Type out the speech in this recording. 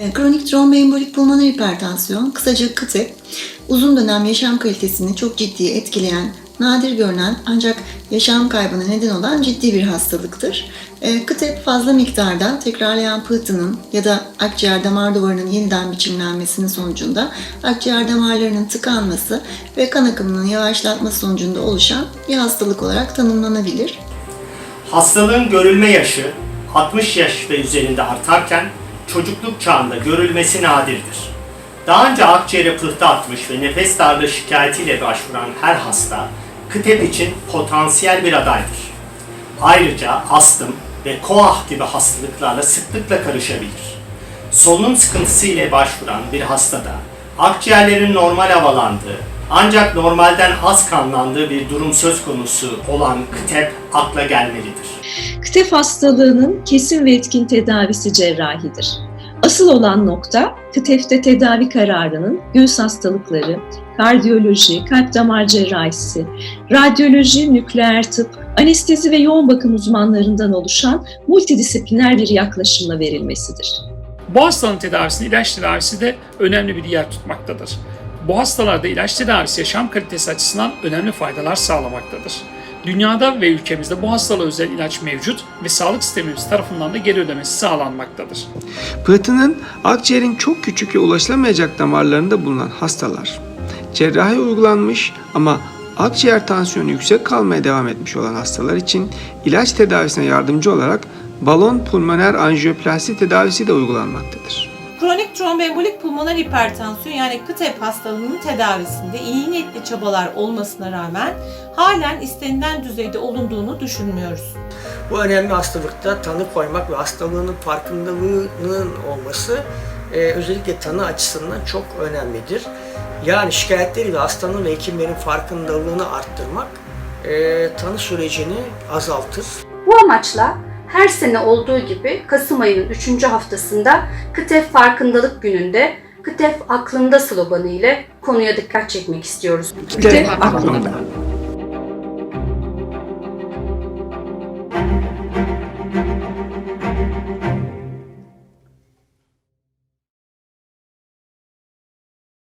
E, Kronik tromboembolik pulmoner hipertansiyon, kısaca KTEP, uzun dönem yaşam kalitesini çok ciddi etkileyen, nadir görünen ancak yaşam kaybına neden olan ciddi bir hastalıktır. E, KTEP fazla miktarda tekrarlayan pıhtının ya da akciğer damar duvarının yeniden biçimlenmesinin sonucunda akciğer damarlarının tıkanması ve kan akımının yavaşlatması sonucunda oluşan bir hastalık olarak tanımlanabilir. Hastalığın görülme yaşı 60 yaş ve üzerinde artarken çocukluk çağında görülmesi nadirdir. Daha önce akciğere pıhtı atmış ve nefes darlığı şikayetiyle başvuran her hasta KTEP için potansiyel bir adaydır. Ayrıca astım ve koah gibi hastalıklarla sıklıkla karışabilir. Solunum sıkıntısı ile başvuran bir hastada akciğerlerin normal havalandığı ancak normalden az kanlandığı bir durum söz konusu olan KTEP akla gelmelidir. KTEF hastalığının kesin ve etkin tedavisi cerrahidir. Asıl olan nokta KTEF'te tedavi kararının göğüs hastalıkları, kardiyoloji, kalp damar cerrahisi, radyoloji, nükleer tıp, anestezi ve yoğun bakım uzmanlarından oluşan multidisipliner bir yaklaşımla verilmesidir. Bu hastanın tedavisinde ilaç tedavisi de önemli bir yer tutmaktadır. Bu hastalarda ilaç tedavisi yaşam kalitesi açısından önemli faydalar sağlamaktadır. Dünyada ve ülkemizde bu hastalığa özel ilaç mevcut ve sağlık sistemimiz tarafından da geri ödemesi sağlanmaktadır. Pıhtının akciğerin çok küçük ve ulaşılamayacak damarlarında bulunan hastalar, cerrahi uygulanmış ama akciğer tansiyonu yüksek kalmaya devam etmiş olan hastalar için ilaç tedavisine yardımcı olarak balon pulmoner anjiyoplasti tedavisi de uygulanmaktadır. Kronik tromboembolik pulmoner hipertansiyon yani KTEP hastalığının tedavisinde iyi niyetli çabalar olmasına rağmen halen istenilen düzeyde olunduğunu düşünmüyoruz. Bu önemli hastalıkta tanı koymak ve hastalığının farkındalığının olması e, özellikle tanı açısından çok önemlidir. Yani şikayetleri ve hastanın ve hekimlerin farkındalığını arttırmak e, tanı sürecini azaltır. Bu amaçla her sene olduğu gibi Kasım ayının 3. haftasında KTEF Farkındalık Günü'nde KTEF aklında sloganı ile konuya dikkat çekmek istiyoruz. KTEF aklında.